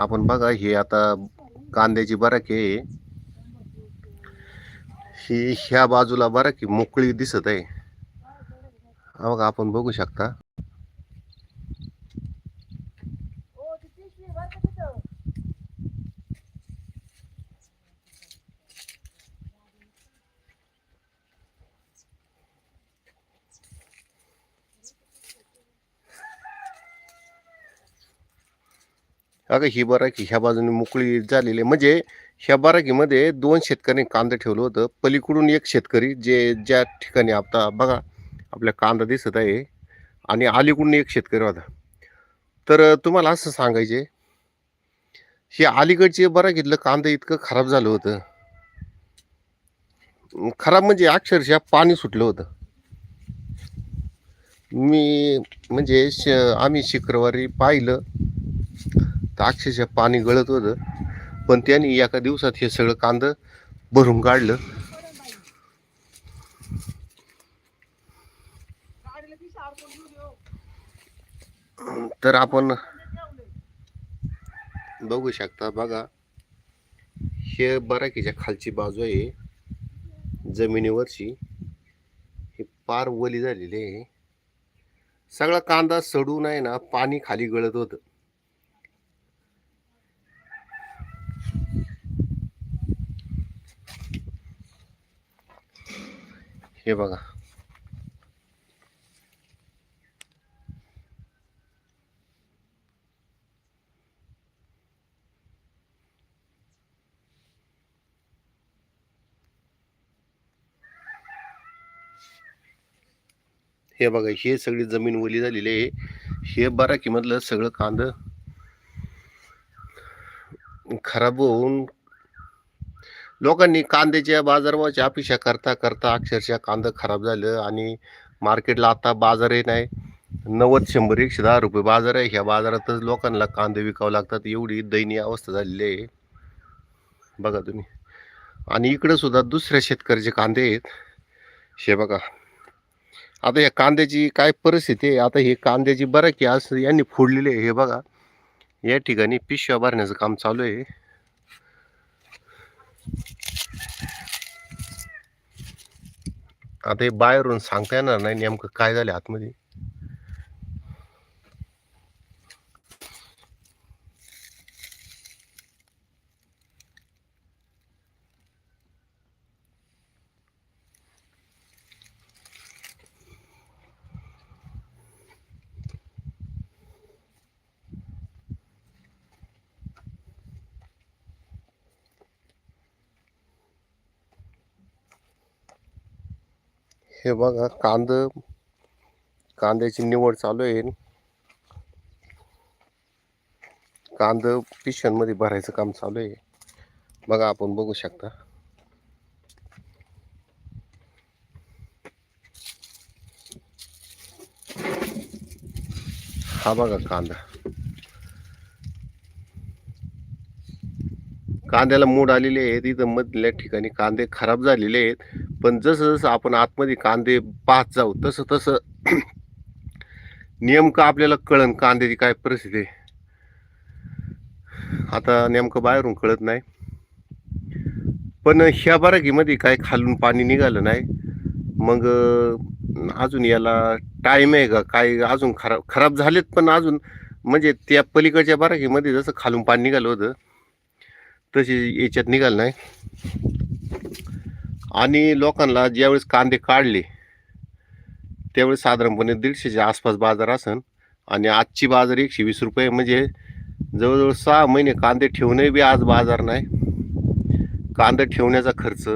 आपण बघा हे आता कांद्याची बराक आहे. ही ह्या बाजूला बराकी मोकळी दिसत आहे. हा बघा आपण बघू शकता. अगं ही बराकी ह्या बाजूने मोकळी झालेली आहे. म्हणजे ह्या बराकीमध्ये दोन शेतकऱ्यांनी कांदा ठेवलं होतं. पलीकडून एक शेतकरी जे ज्या ठिकाणी आता बघा आपल्या कांदा दिसत आहे आणि अलीकडून एक शेतकरी होता. तर तुम्हाला असं सांगायचे हे अलीकडचे बराकीतलं कांदा इतकं खराब झालं होतं. खराब म्हणजे अक्षरशः पाणी सुटलं होतं. मी म्हणजे श आम्ही शुक्रवारी पाहिलं. तर अक्षरशः पाणी गळत होतं. पण त्यांनी एका दिवसात हे सगळं कांद भरून काढलं. तर आपण बघू शकता बघा हे बराकीच्या खालची बाजू आहे. जमिनीवरची. हे पार वली झालेली आहे. सगळा कांदा सडून आहे ना पाणी खाली गळत होतं. हे बघा. हे बघा हे सगळी जमीन ओली झालेली आहे. हे बराकीमधलं सगळं कांद खराब होऊन लोकांनी कांद्याच्या बाजारभावाची अपेक्षा करता करता अक्षरशः कांदा खराब झालं आणि मार्केटला आता बाजारही नाही. नव्वद शंभर एकशे दहा रुपये बाजार आहे. ह्या बाजारातच लोकांना कांदे विकावं लागतात. एवढी दयनीय अवस्था झालेली आहे. बघा तुम्ही. आणि इकडं सुद्धा दुसऱ्या शेतकऱ्याचे कांदे आहेत. हे बघा. आता या कांद्याची काय परिस्थिती आहे? आता हे कांद्याची बरं की असं यांनी फोडलेले आहे. हे बघा. या ठिकाणी पिशव्या भरण्याचं काम चालू आहे. आता हे बाहेरून सांगता येणार नाही नेमकं काय झालं आतमध्ये. हे बघा कांद. कांद्याची निवड चालू आहे. कांद पिशव्यांमध्ये भरायचं काम चालू आहे. बघा आपण बघू शकता. हा बघा कांदा. कांद्याला मूड आलेले आहेत इथं मधल्या ठिकाणी कांदे खराब झालेले आहेत. पण जसं जसं आपण आतमध्ये कांदे पाहत जाऊ तसं तसं नेमकं आपल्याला कळन कांद्याची काय परिस्थिती आहे. आता नेमकं बाहेरून कळत नाही. पण ह्या बाराकीमध्ये काय खालून पाणी निघालं नाही. मग अजून याला टाईम आहे का? काय अजून खराब खराब झालेत पण अजून म्हणजे त्या पलीकडच्या बाराकीमध्ये जसं खालून पाणी निघालं होतं तशी याच्यात निघालं नाही. आणि लोकांना ज्यावेळेस कांदे काढले त्यावेळेस साधारणपणे दीडशेच्या आसपास बाजार असन. आणि आजची बाजार एकशे वीस रुपये म्हणजे जवळजवळ सहा महिने कांदे ठेवणे बी आज बाजार नाही. कांदा ठेवण्याचा खर्च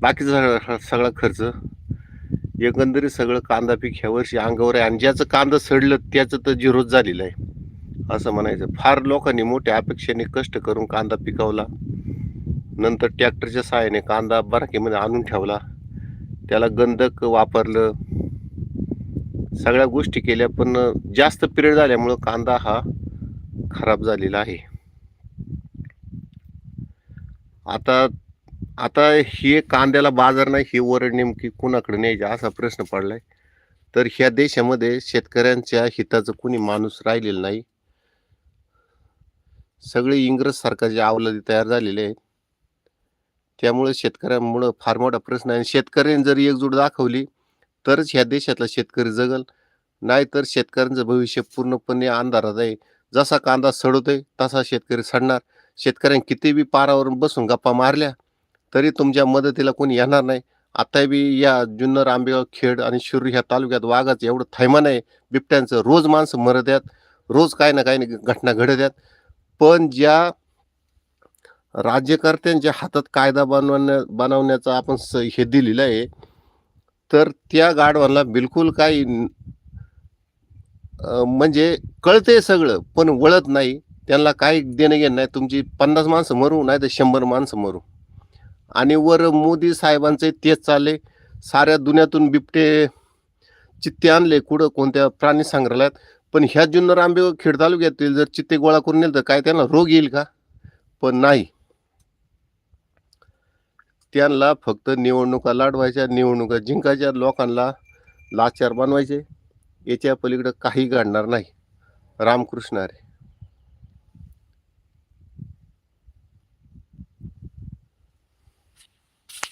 बाकीचा सगळा- सगळा खर्च एकंदरीत सगळं कांदा पीक ह्या वर्षी अंगावर आहे. आणि ज्याचं कांदा सडलं त्याचं तर झिरोच झालेलं आहे. असं म्हणायचं. फार लोकांनी मोठ्या अपेक्षेने कष्ट करून कांदा पिकवला. नंतर ट्रॅक्टरच्या सहाय्याने कांदा बराकीमध्ये आणून ठेवला. त्याला गंधक वापरलं. सगळ्या गोष्टी केल्या पण जास्त पिरियड झाल्यामुळं कांदा हा खराब झालेला आहे. आता आता हे कांद्याला बाजार नाही ही वरड नेमकी कुणाकडे न्यायची असा प्रश्न पडलाय. तर ह्या देशामध्ये शेतकऱ्यांच्या हिताचं कुणी माणूस राहिलेला नाही. सगळे इंग्रज सरकारचे अवलादी तयार झालेले आहेत. त्यामुळे शेतकऱ्यांमुळं फार मोठा प्रश्न आहे. शेतकऱ्यांनी जर एकजूट दाखवली तरच ह्या देशातला शेतकरी जगल. नाहीतर शेतकऱ्यांचं भविष्य पूर्णपणे अंधारात आहे. जसा कांदा सडवतोय तसा शेतकरी सडणार. शेतकऱ्यांनी किती बी पारावरून बसून गप्पा मारल्या तरी तुमच्या मदतीला कोणी येणार नाही. आता बी या जुन्नर आंबेगाव खेड आणि शिरूर ह्या तालुक्यात वाघाचं एवढं थैमान आहे. बिबट्यांचं रोज माणसं मरत आहेत. रोज काही ना काही घटना घडत आहेत. पण ज्या राज्यकर्त्यांच्या हातात कायदा बनवण्या बनवण्याचा आपण स हे दिलेलं आहे तर त्या गाढवांना बिलकुल काही म्हणजे कळते सगळं पण वळत नाही. त्यांना काही देणं घेणं नाही. तुमची पन्नास माणसं मरू नाही तर शंभर माणसं मरू. आणि वर मोदी साहेबांचे तेच चालले साऱ्या दुनियातून बिबटे चित्ते आणले कुठं कोणत्या प्राणी संग्रहालयात. पण ह्या जुन्नर आंबे खेड तालुक्यातील जर चित्ते गोळा करून नेलं तर काय त्यांना रोग येईल का? पण नाही. त्यांना फक्त निवडणुका लाडवायच्या निवडणुका जिंकायच्या लोकांना लाचार बनवायचे. याच्या पलीकडं काही घडणार नाही. रामकृष्ण अरे